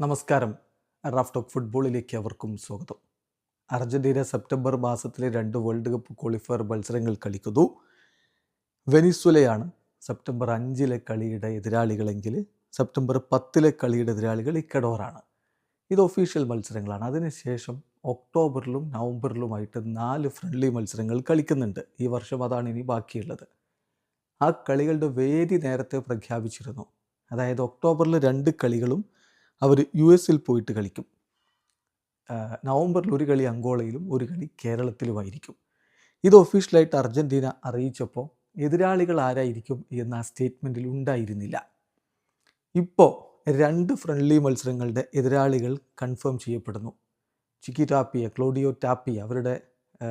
നമസ്കാരം. Raf talk ഫുട്ബോളിലേക്ക് അവർക്കും സ്വാഗതം. അർജന്റീന സെപ്റ്റംബർ മാസത്തിലെ രണ്ട് വേൾഡ് കപ്പ് ക്വാളിഫയർ മത്സരങ്ങൾ കളിക്കുന്നു. വെനിസ്വലയാണ് സെപ്റ്റംബർ അഞ്ചിലെ കളിയുടെ എതിരാളികളെങ്കിൽ സെപ്റ്റംബർ പത്തിലെ കളിയുടെ എതിരാളികൾ ഇക്കഡോറാണ് ഇത് ഒഫീഷ്യൽ മത്സരങ്ങളാണ്. അതിനുശേഷം ഒക്ടോബറിലും നവംബറിലുമായിട്ട് നാല് ഫ്രണ്ട്ലി മത്സരങ്ങൾ കളിക്കുന്നുണ്ട്. ഈ വർഷം അതാണ് ഇനി ബാക്കിയുള്ളത്. ആ കളികളുടെ വേദി നേരത്തെ പ്രഖ്യാപിച്ചിരുന്നു. അതായത് ഒക്ടോബറിൽ രണ്ട് കളികളും അവർ യു എസിൽ പോയിട്ട് കളിക്കും. നവംബറിൽ ഒരു കളി അങ്കോളയിലും ഒരു കളി കേരളത്തിലുമായിരിക്കും. ഇത് ഒഫീഷ്യലായിട്ട് അർജന്റീന അറിയിച്ചപ്പോൾ എതിരാളികൾ ആരായിരിക്കും എന്ന സ്റ്റേറ്റ്മെന്റിൽ ഉണ്ടായിരുന്നില്ല. ഇപ്പോൾ രണ്ട് ഫ്രണ്ട്ലി മത്സരങ്ങളുടെ എതിരാളികൾ കൺഫേം ചെയ്യപ്പെടുന്നു. ചിക്കി ടാപ്പിയ ക്ലോഡിയോ ടാപ്പിയ അവരുടെ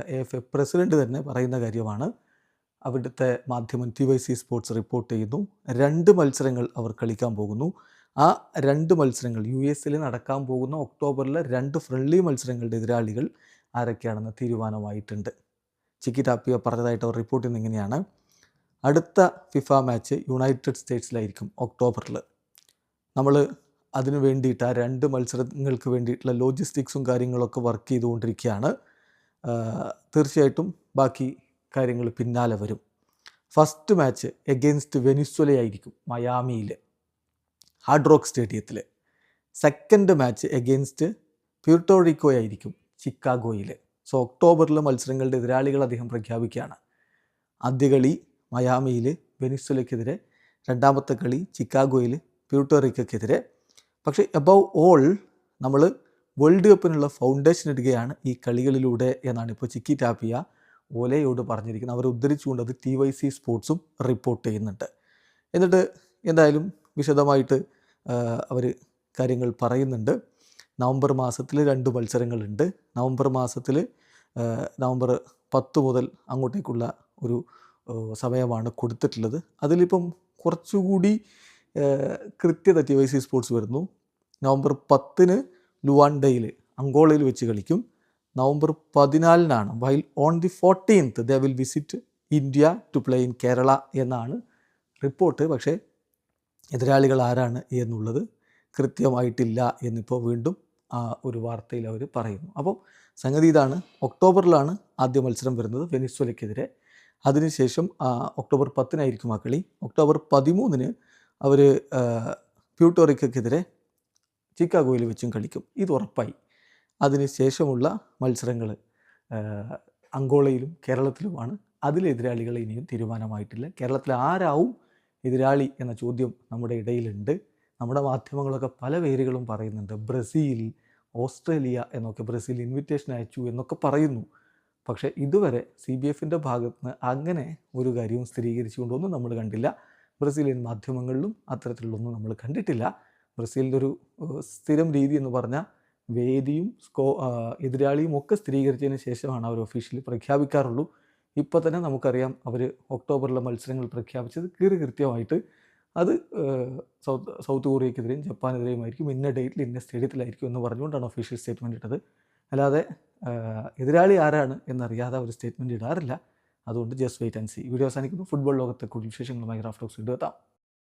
എഫ് എ പ്രസിഡന്റ് തന്നെ പറയുന്ന കാര്യമാണ്. അവിടുത്തെ മാധ്യമം T Y C sports report ചെയ്യുന്നു. രണ്ട് മത്സരങ്ങൾ അവർ കളിക്കാൻ പോകുന്നു. ആ രണ്ട് മത്സരങ്ങൾ യു എസിൽ നടക്കാൻ പോകുന്ന ഒക്ടോബറിലെ രണ്ട് ഫ്രണ്ട്ലി മത്സരങ്ങളുടെ എതിരാളികൾ ആരൊക്കെയാണെന്ന് തീരുമാനമായിട്ടുണ്ട്. ചിക്കി ടാപ്പിയ പറഞ്ഞതായിട്ട് അവർ റിപ്പോർട്ട് ഇങ്ങനെയാണ്. അടുത്ത ഫിഫ മാച്ച് യുണൈറ്റഡ് സ്റ്റേറ്റ്സിലായിരിക്കും ഒക്ടോബറിൽ നമ്മൾ അതിനു വേണ്ടിയിട്ട് ആ രണ്ട് മത്സരങ്ങൾക്ക് വേണ്ടിയിട്ടുള്ള ലോജിസ്റ്റിക്സും കാര്യങ്ങളൊക്കെ വർക്ക് ചെയ്തുകൊണ്ടിരിക്കുകയാണ്. തീർച്ചയായിട്ടും ബാക്കി കാര്യങ്ങൾ പിന്നാലെ വരും. ഫസ്റ്റ് മാച്ച് എഗെയിൻസ്റ്റ് വെനിസ്വലയായിരിക്കും മയാമിയിൽ ഹാർഡ് റോക്ക് സ്റ്റേഡിയത്തിൽ second match against Puerto Rico ആയിരിക്കും ചിക്കാഗോയിൽ സോ ഒക്ടോബറിൽ മത്സരങ്ങളുടെ എതിരാളികൾ അദ്ദേഹം പ്രഖ്യാപിക്കുകയാണ്. ആദ്യ കളി മയാമിയിൽ വെനിസ്വലയ്ക്കെതിരെ രണ്ടാമത്തെ കളി ചിക്കാഗോയിൽ പ്യൂർട്ടോറിക്കോയ്ക്കെതിരെ പക്ഷേ എബവ് ഓൾ നമ്മൾ വേൾഡ് കപ്പിനുള്ള ഫൗണ്ടേഷൻ ഇടുകയാണ് ഈ കളികളിലൂടെ എന്നാണ് ഇപ്പോൾ ചിക്കി ടാപ്പിയ ഓലയോട് പറഞ്ഞിരിക്കുന്നത്. അവർ ഉദ്ധരിച്ചുകൊണ്ട് അത് ടി വൈ സി സ്പോർട്സും റിപ്പോർട്ട് ചെയ്യുന്നുണ്ട്. എന്നിട്ട് എന്തായാലും വിശദമായിട്ട് അവർ കാര്യങ്ങൾ പറയുന്നുണ്ട്. നവംബർ മാസത്തിൽ രണ്ട് മത്സരങ്ങളുണ്ട്. നവംബർ മാസത്തിൽ നവംബർ പത്ത് മുതൽ അങ്ങോട്ടേക്കുള്ള ഒരു സമയമാണ് കൊടുത്തിട്ടുള്ളത്. അതിലിപ്പം കുറച്ചുകൂടി കൃത്യത ടി വൈ സി സ്പോർട്സ് വരുന്നു. നവംബർ പത്തിന് ലുവാൻഡയിൽ അങ്കോളയിൽ വെച്ച് കളിക്കും. November പതിനാലിനാണ് while on the fourteenth the will visit India to play in Kerala എന്നാണ് റിപ്പോർട്ട്. പക്ഷേ എതിരാളികൾ ആരാണ് എന്നുള്ളത് കൃത്യമായിട്ടില്ല എന്നിപ്പോൾ വീണ്ടും ആ ഒരു വാർത്തയിൽ അവർ പറയുന്നു. അപ്പോൾ സംഗതി ഇതാണ്. ഒക്ടോബറിലാണ് ആദ്യ മത്സരം വരുന്നത് വെനിസ്വലയ്ക്കെതിരെ. അതിനുശേഷം ഒക്ടോബർ പത്തിനായിരിക്കും ആ കളി. ഒക്ടോബർ പതിമൂന്നിന് അവർ പ്യൂട്ടോറിക്കെതിരെ ചിക്കാഗോയിൽ വെച്ചും കളിക്കും. ഇത് ഉറപ്പായി. അതിനുശേഷമുള്ള മത്സരങ്ങൾ അങ്കോളയിലും കേരളത്തിലുമാണ്. അതിലെതിരാളികൾ ഇനിയും തീരുമാനമായിട്ടില്ല. കേരളത്തിൽ ആരാവും എതിരാളി എന്ന ചോദ്യം നമ്മുടെ ഇടയിലുണ്ട്. നമ്മുടെ മാധ്യമങ്ങളൊക്കെ പല പേരുകളും പറയുന്നുണ്ട്. ബ്രസീൽ ഓസ്ട്രേലിയ എന്നൊക്കെ ബ്രസീൽ ഇൻവിറ്റേഷൻ അയച്ചു എന്നൊക്കെ പറയുന്നു. പക്ഷേ ഇതുവരെ സി ബി എഫിന്റെ ഭാഗത്ത് നിന്ന് അങ്ങനെ ഒരു കാര്യവും സ്ഥിരീകരിച്ചുകൊണ്ടൊന്നും നമ്മൾ കണ്ടില്ല. ബ്രസീലിയൻ മാധ്യമങ്ങളിലും അത്തരത്തിലുള്ളൊന്നും നമ്മൾ കണ്ടിട്ടില്ല. ബ്രസീലിന്റെ ഒരു സ്ഥിരം രീതി എന്ന് പറഞ്ഞാൽ വേദിയും സ്കോ എതിരാളിയും ഒക്കെ സ്ഥിരീകരിച്ചതിന് ശേഷമാണ് അവർ ഒഫീഷ്യലി പ്രഖ്യാപിക്കാറുള്ളൂ. ഇപ്പോൾ തന്നെ നമുക്കറിയാം അവർ ഒക്ടോബറിലെ മത്സരങ്ങൾ പ്രഖ്യാപിച്ചത് കീറി കൃത്യമായിട്ട് അത് സൗത്ത് സൗത്ത് കൊറിയക്കെതിരെയും ജപ്പാനെതിരെയുമായിരിക്കും ഇന്ന ഡേറ്റിൽ ഇന്ന സ്റ്റേഡിയത്തിലായിരിക്കും എന്ന് പറഞ്ഞുകൊണ്ടാണ് ഒഫീഷ്യൽ സ്റ്റേറ്റ്മെന്റ് ഇട്ടത്. അല്ലാതെ എതിരാളി ആരാണ് എന്നറിയാതെ ഒരു സ്റ്റേറ്റ്മെന്റ് ഇടാറില്ല. അതുകൊണ്ട് just wait and see video അവസാനിക്കുന്നു. ഫുട്ബോൾ ലോകത്തെ കൂടുതൽ വിശേഷങ്ങളുമായി റാഫ്റ്റോക്സ് വീണ്ടും എത്താം.